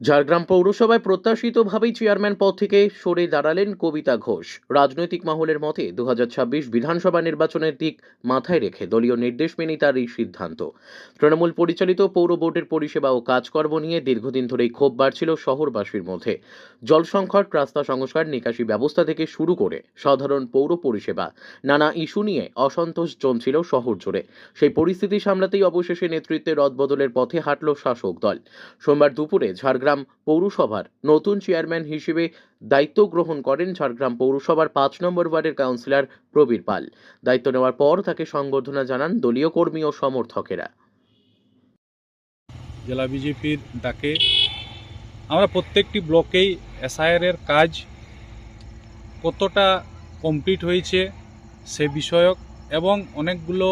ঝাড়গ্রাম পৌরসভায় প্রত্যাশিতভাবেই চেয়ারম্যান পদ থেকে সরে দাঁড়ালেন কবিতা ঘোষ। রাজনৈতিক মহলের মতে দু হাজার ছাব্বিশ বিধানসভা নির্বাচনের দিক মাথায় রেখে দলীয় নির্দেশ মেনেই তার এই সিদ্ধান্ত। তৃণমূল পরিচালিত পৌর বোর্ডের পরিষেবা ও কাজকর্ম নিয়ে দীর্ঘদিন ধরেই ক্ষোভ বাড়ছিল শহরবাসীর মধ্যে। জল সংকট রাস্তা সংস্কার, নিকাশি ব্যবস্থা থেকে শুরু করে সাধারণ পৌর পরিষেবা, নানা ইস্যু নিয়ে অসন্তোষ জমছিল শহর জুড়ে। সেই পরিস্থিতি সামলাতেই অবশেষে নেতৃত্বে রদবদলের পথে হাঁটল শাসক দল। সোমবার দুপুরে ঝাড়গ্রাম পৌরসভার নতুন চেয়ারম্যান হিসেবে দায়িত্ব গ্রহণ করেন ঝাড়গ্রাম পৌরসভার পাঁচ নম্বর ওয়ার্ডের কাউন্সিলর প্রবীর পাল। দায়িত্ব নেওয়ার পর তাকে সংবর্ধনা জানান দলীয় কর্মী ও সমর্থকেরা। জেলা বিজেপির ডাকে আমরা প্রত্যেকটি ব্লকেই এসআইআরের কাজ কতটা কমপ্লিট হয়েছে সে বিষয়ক এবং অনেকগুলো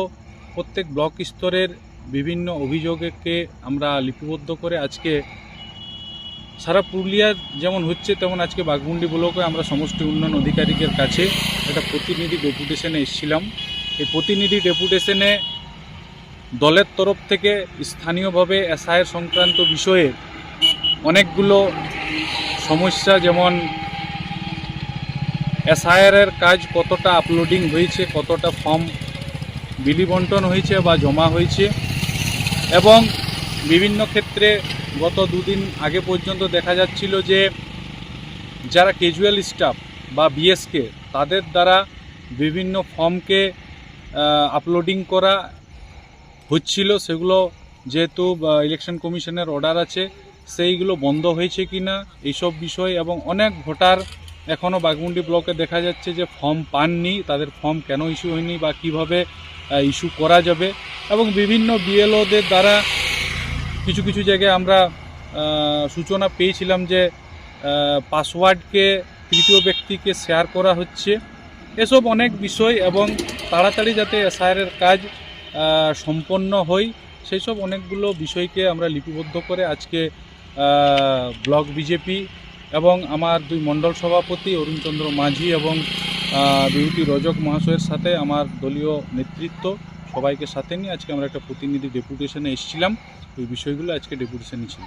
প্রত্যেক ব্লক স্তরের বিভিন্ন অভিযোগকে আমরা লিপিবদ্ধ করে আজকে সারা পুরুলিয়ার যেমন হচ্ছে, তেমন আজকে বাঘমুন্ডি ব্লকে আমরা সমষ্টি উন্নয়ন আধিকারিকের কাছে একটা প্রতিনিধি ডেপুটেশনে এসেছিলাম। এই প্রতিনিধি ডেপুটেশনে দলের তরফ থেকে স্থানীয়ভাবে এসআইয়ের সংক্রান্ত বিষয়ে অনেকগুলো সমস্যা, যেমন এসআইআরের কাজ কতটা আপলোডিং হয়েছে, কতটা ফর্ম বিলি বন্টন হয়েছে বা জমা হয়েছে এবং বিভিন্ন ক্ষেত্রে গত দুদিন আগে পর্যন্ত দেখা যাচ্ছিল যে যারা ক্যাজুয়াল স্টাফ বা বিএসকে তাদের দ্বারা বিভিন্ন ফর্মকে আপলোডিং করা হচ্ছিল। সেগুলো যেহেতু ইলেকশন কমিশনের অর্ডার আছে, সেইগুলো বন্ধ হয়েছে কি না এইসব বিষয় এবং অনেক ভোটার এখনও বাগমুন্ডি ব্লকে দেখা যাচ্ছে যে ফর্ম পাননি, তাদের ফর্ম কেন ইস্যু হয়নি বা কীভাবে ইস্যু করা যাবে এবং বিভিন্ন বিএলওদের দ্বারা কিছু কিছু জায়গায় আমরা সূচনা পেয়েছিলাম যে পাসওয়ার্ডকে, তৃতীয় ব্যক্তিকে শেয়ার করা হচ্ছে। এসব অনেক বিষয় এবং তাড়াতাড়ি যাতে এসআইআরের কাজ সম্পন্ন হয় সেই সব অনেকগুলো বিষয়কে আমরা লিপিবদ্ধ করে আজকে ব্লক বিজেপি এবং আমার দুই মণ্ডল সভাপতি অরুণচন্দ্র মাঝি এবং বিভূতি রজক মহাশয়ের সাথে আমার দলীয় নেতৃত্ব সবাইকে সাথে নিয়ে আজকে আমরা একটা প্রতিনিধি ডেপুটেশনে এসেছিলাম। ওই বিষয়গুলো আজকে ডেপুটেশনে ছিল।